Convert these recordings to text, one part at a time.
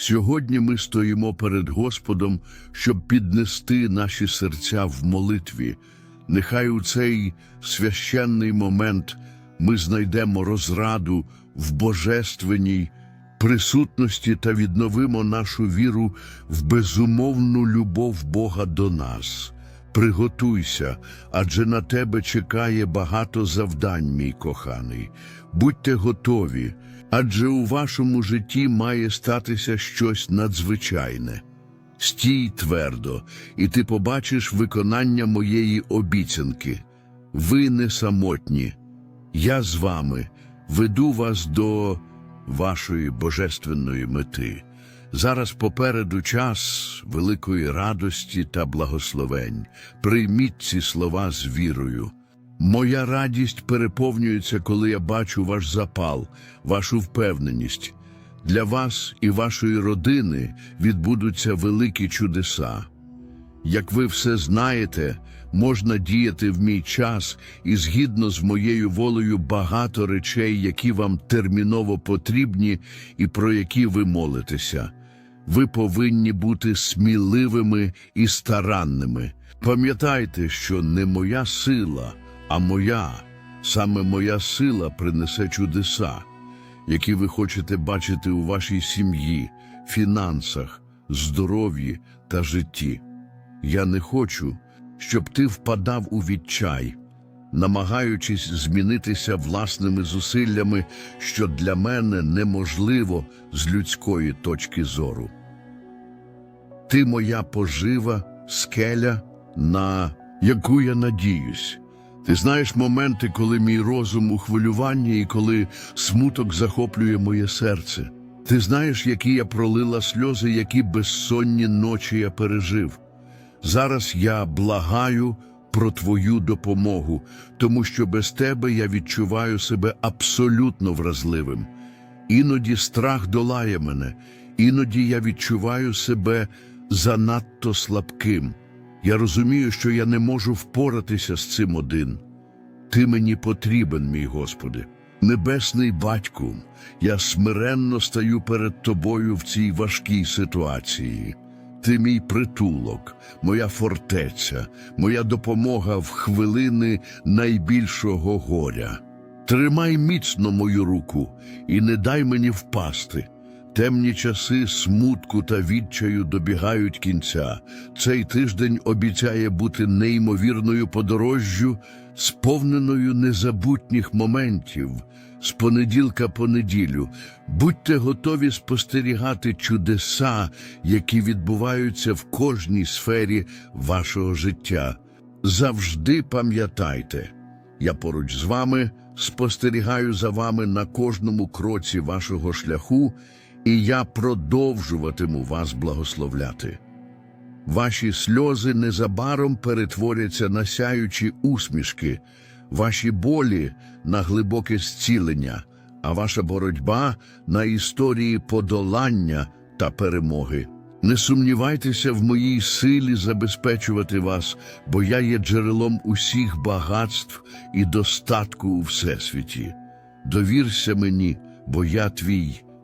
Сьогодні ми стоїмо перед Господом, щоб піднести наші серця в молитві. Нехай у цей священний момент ми знайдемо розраду в божественній присутності та відновимо нашу віру в безумовну любов Бога до нас. Приготуйся, адже на тебе чекає багато завдань, мій коханий. Будьте готові, адже у вашому житті має статися щось надзвичайне. Стій твердо, і ти побачиш виконання моєї обіцянки. Ви не самотні. Я з вами веду вас до вашої божественної мети. Зараз попереду час великої радості та благословень. Прийміть ці слова з вірою. Моя радість переповнюється, коли я бачу ваш запал, вашу впевненість. Для вас і вашої родини відбудуться великі чудеса. Як ви все знаєте, можна діяти в мій час і згідно з моєю волею багато речей, які вам терміново потрібні і про які ви молитеся. Ви повинні бути сміливими і старанними. Пам'ятайте, що не моя сила, а моя, саме моя сила принесе чудеса, які ви хочете бачити у вашій сім'ї, фінансах, здоров'ї та житті. Я не хочу, щоб ти впадав у відчай, намагаючись змінитися власними зусиллями, що для мене неможливо з людської точки зору. Ти моя пожива, скеля, на яку я надіюсь. Ти знаєш моменти, коли мій розум у хвилюванні і коли смуток захоплює моє серце. Ти знаєш, які я пролила сльози, які безсонні ночі я пережив. Зараз я благаю про твою допомогу, тому що без тебе я відчуваю себе абсолютно вразливим. Іноді страх долає мене, іноді я відчуваю себе занадто слабким. Я розумію, що я не можу впоратися з цим один. Ти мені потрібен, мій Господи. Небесний батьку, я смиренно стаю перед тобою в цій важкій ситуації. Ти мій притулок, моя фортеця, моя допомога в хвилини найбільшого горя. Тримай міцно мою руку і не дай мені впасти. Темні часи смутку та відчаю добігають кінця. Цей тиждень обіцяє бути неймовірною подорожжю, сповненою незабутніх моментів. З понеділка по неділю будьте готові спостерігати чудеса, які відбуваються в кожній сфері вашого життя. Завжди пам'ятайте, я поруч з вами спостерігаю за вами на кожному кроці вашого шляху, і я продовжуватиму вас благословляти. Ваші сльози незабаром перетворяться на сяючі усмішки, ваші болі на глибоке зцілення, а ваша боротьба на історії подолання та перемоги. Не сумнівайтеся в моїй силі забезпечувати вас, бо я є джерелом усіх багатств і достатку у всесвіті. Довірся мені, бо я твій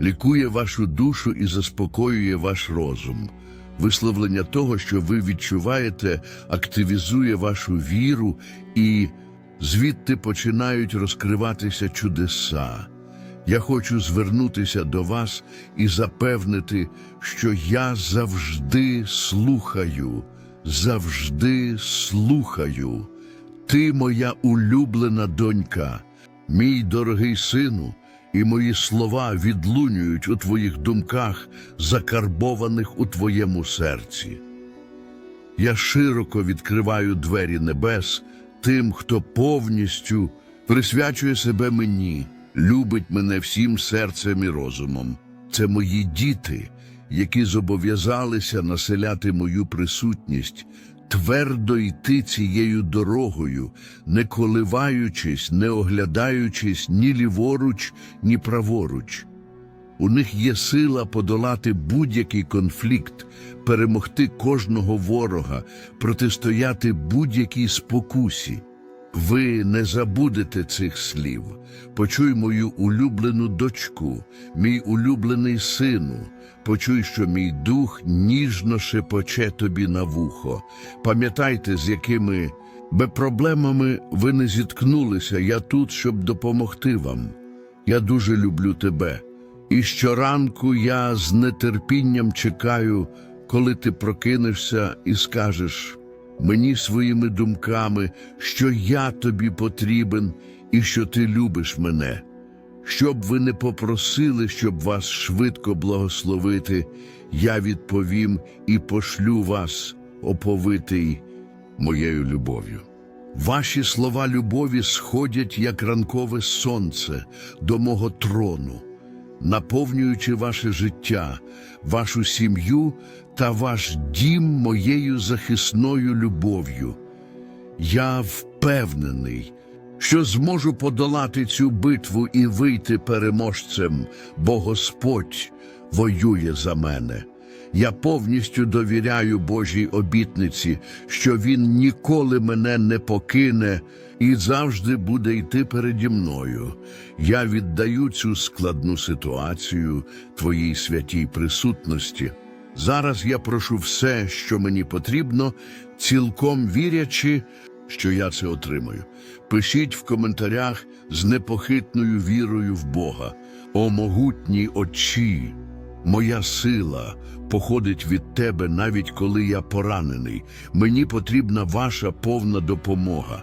лікує вашу душу і заспокоює ваш розум. Висловлення того, що ви відчуваєте, активізує вашу віру, і звідти починають розкриватися чудеса. Я хочу звернутися до вас і запевнити, що я завжди слухаю, завжди слухаю. Ти моя улюблена донька, мій дорогий сину, і мої слова відлунюють у твоїх думках, закарбованих у твоєму серці. Я широко відкриваю двері небес тим, хто повністю присвячує себе мені, любить мене всім серцем і розумом. Це мої діти, які зобов'язалися населяти мою присутність, твердо йти цією дорогою, не коливаючись, не оглядаючись ні ліворуч, ні праворуч. У них є сила подолати будь-який конфлікт, перемогти кожного ворога, протистояти будь-якій спокусі. Ви не забудете цих слів. Почуй мою улюблену дочку, мій улюблений сину. Почуй, що мій дух ніжно шепоче тобі на вухо. Пам'ятайте, з якими би проблемами ви не зіткнулися. Я тут, щоб допомогти вам. Я дуже люблю тебе. І щоранку я з нетерпінням чекаю, коли ти прокинешся і скажеш мені своїми думками, що я тобі потрібен і що ти любиш мене. Щоб ви не попросили, щоб вас швидко благословити, я відповім і пошлю вас, оповитий моєю любов'ю. Ваші слова любові сходять, як ранкове сонце, до мого трону, наповнюючи ваше життя, вашу сім'ю та ваш дім моєю захисною любов'ю. Я впевнений, що зможу подолати цю битву і вийти переможцем, бо Господь воює за мене. Я повністю довіряю Божій обітниці, що Він ніколи мене не покине і завжди буде йти переді мною. Я віддаю цю складну ситуацію Твоїй святій присутності. Зараз я прошу все, що мені потрібно, цілком вірячи, що я це отримаю. Пишіть в коментарях з непохитною вірою в Бога. О могутні очі! Моя сила походить від тебе, навіть коли я поранений. Мені потрібна ваша повна допомога.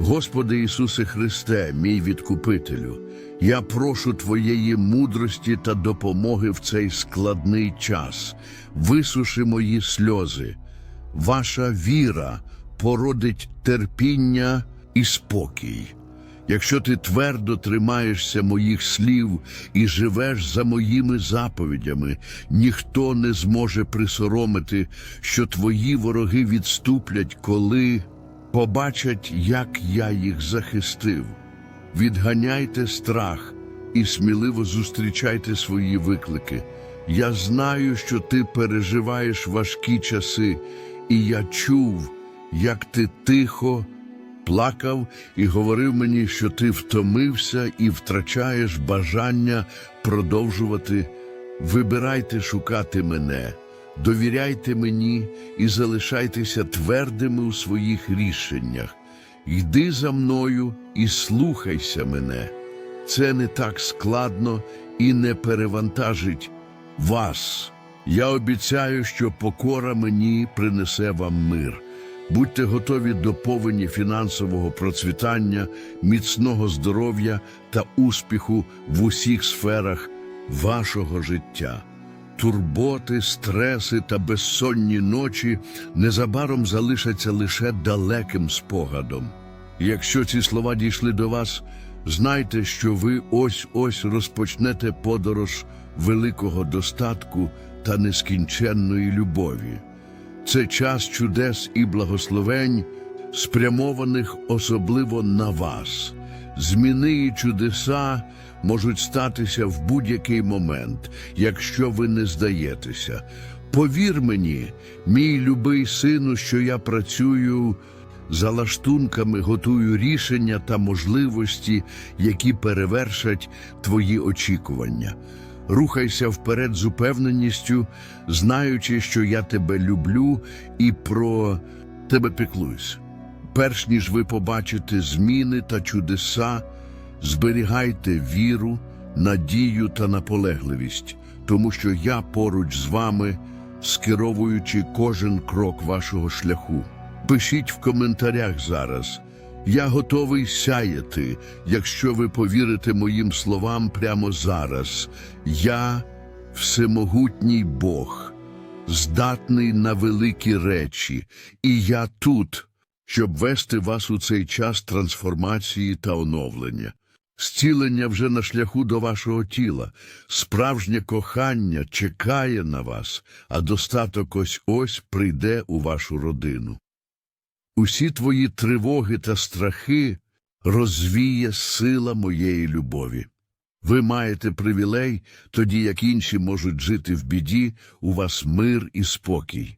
Господи Ісусе Христе, мій відкупителю, я прошу Твоєї мудрості та допомоги в цей складний час. Висуши мої сльози. Ваша віра породить терпіння і спокій. Якщо ти твердо тримаєшся моїх слів і живеш за моїми заповідями, ніхто не зможе присоромити, що твої вороги відступлять, коли побачать, як я їх захистив. Відганяйте страх і сміливо зустрічайте свої виклики. Я знаю, що ти переживаєш важкі часи, і я чув, як ти тихо плакав і говорив мені, що ти втомився і втрачаєш бажання продовжувати. Вибирайте шукати мене, довіряйте мені і залишайтеся твердими у своїх рішеннях. Йди за мною і слухайся мене. Це не так складно і не перевантажить вас. Я обіцяю, що покора мені принесе вам мир. Будьте готові до повені фінансового процвітання, міцного здоров'я та успіху в усіх сферах вашого життя. Турботи, стреси та безсонні ночі незабаром залишаться лише далеким спогадом. Якщо ці слова дійшли до вас, знайте, що ви ось-ось розпочнете подорож великого достатку та нескінченної любові. Це час чудес і благословень, спрямованих особливо на вас. Зміни і чудеса можуть статися в будь-який момент, якщо ви не здаєтеся. Повір мені, мій любий сину, що я працюю за лаштунками, готую рішення та можливості, які перевершать твої очікування. Рухайся вперед з упевненістю, знаючи, що я тебе люблю і про тебе піклуюсь. Перш ніж ви побачите зміни та чудеса, зберігайте віру, надію та наполегливість, тому що я поруч з вами скеровуючи кожен крок вашого шляху. Пишіть в коментарях зараз. Я готовий сяяти, якщо ви повірите моїм словам прямо зараз. Я всемогутній Бог, здатний на великі речі, і я тут, щоб вести вас у цей час трансформації та оновлення. Зцілення вже на шляху до вашого тіла, справжнє кохання чекає на вас, а достаток ось ось прийде у вашу родину. Усі твої тривоги та страхи розвіє сила моєї любові. Ви маєте привілей, тоді як інші можуть жити в біді, у вас мир і спокій.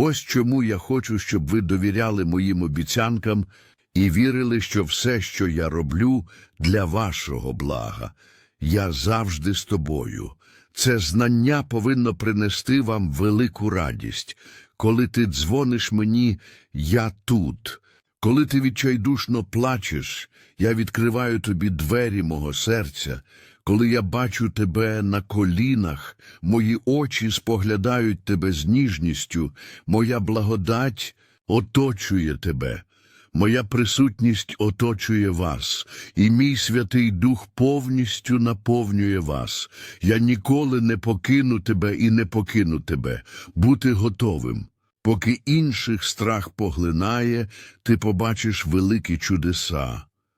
Ось чому я хочу, щоб ви довіряли моїм обіцянкам і вірили, що все, що я роблю, для вашого блага. Я завжди з тобою. Це знання повинно принести вам велику радість. Коли ти дзвониш мені, я тут. Коли ти відчайдушно плачеш, я відкриваю тобі двері мого серця. Коли я бачу тебе на колінах, мої очі споглядають тебе з ніжністю, моя благодать оточує тебе. Моя присутність оточує вас, і мій Святий Дух повністю наповнює вас. Я ніколи не покину тебе і не покину тебе. Бути готовим. Поки інших страх поглинає, ти побачиш великі чудеса.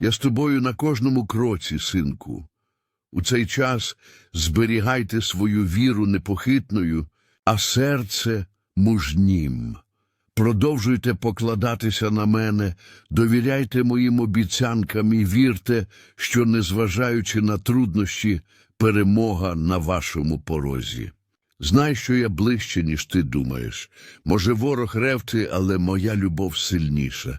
Я з тобою на кожному кроці, синку. У цей час зберігайте свою віру непохитною, а серце мужнім. Продовжуйте покладатися на мене, довіряйте моїм обіцянкам і вірте, що, незважаючи на труднощі, перемога на вашому порозі. Знай, що я ближче, ніж ти думаєш. Може, ворог ревти, але моя любов сильніша.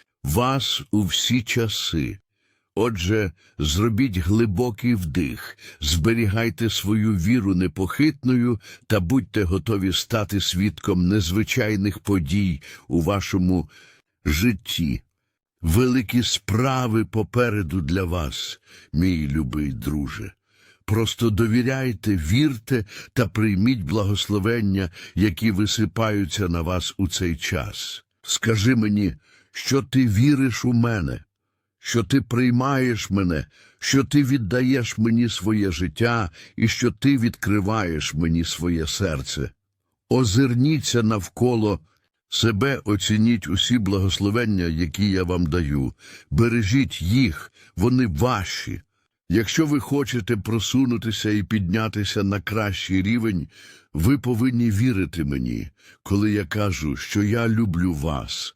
вас у всі часи. Отже, зробіть глибокий вдих, зберігайте свою віру непохитною та будьте готові стати свідком незвичайних подій у вашому житті. Великі справи попереду для вас, мій любий друже. Просто довіряйте, вірте та прийміть благословення, які висипаються на вас у цей час. Скажи мені, що ти віриш у мене що ти приймаєш мене, що ти віддаєш мені своє життя і що ти відкриваєш мені своє серце. Озирніться навколо себе, оцініть усі благословення, які я вам даю, бережіть їх, вони ваші. Якщо ви хочете просунутися і піднятися на кращий рівень, ви повинні вірити мені, коли я кажу, що я люблю вас,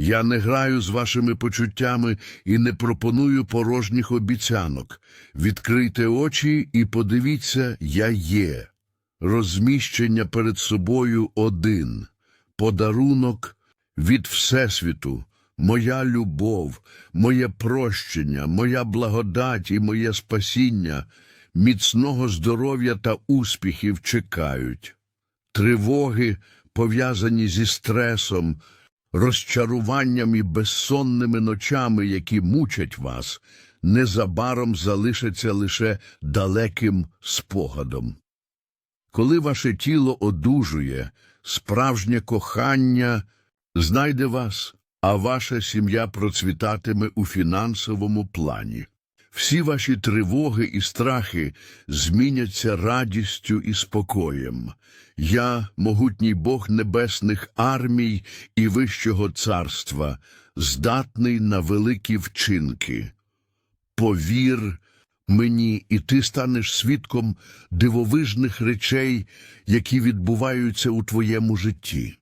Я не граю з вашими почуттями і не пропоную порожніх обіцянок. Відкрийте очі і подивіться, я є. Розміщення перед собою один. Подарунок від Всесвіту, моя любов, моє прощення, моя благодать і моє спасіння, міцного здоров'я та успіхів чекають. Тривоги, пов'язані зі стресом, розчаруванням і безсонними ночами, які мучать вас, незабаром залишаться лише далеким спогадом. Коли ваше тіло одужує, справжнє кохання знайде вас, а ваша сім'я процвітатиме у фінансовому плані. Всі ваші тривоги і страхи зміняться радістю і спокоєм. Я, могутній Бог небесних армій і вищого царства, здатний на великі вчинки. Повір мені, і ти станеш свідком дивовижних речей, які відбуваються у твоєму житті.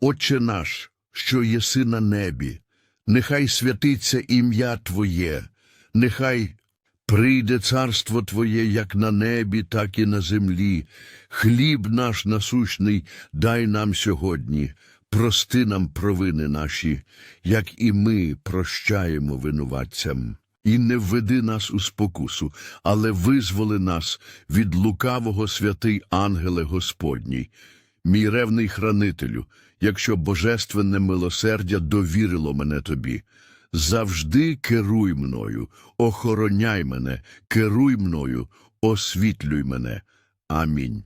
Отче наш, що єси на небі, нехай святиться ім'я Твоє, нехай прийде царство Твоє як на небі, так і на землі. Хліб наш насущний дай нам сьогодні. Прости нам провини наші, як і ми прощаємо винуватцям. І не введи нас у спокусу, але визволи нас від лукавого святий ангеле Господній. Мій ревний хранителю, якщо божественне милосердя довірило мене тобі, завжди керуй мною, охороняй мене, керуй мною, освітлюй мене. Амінь.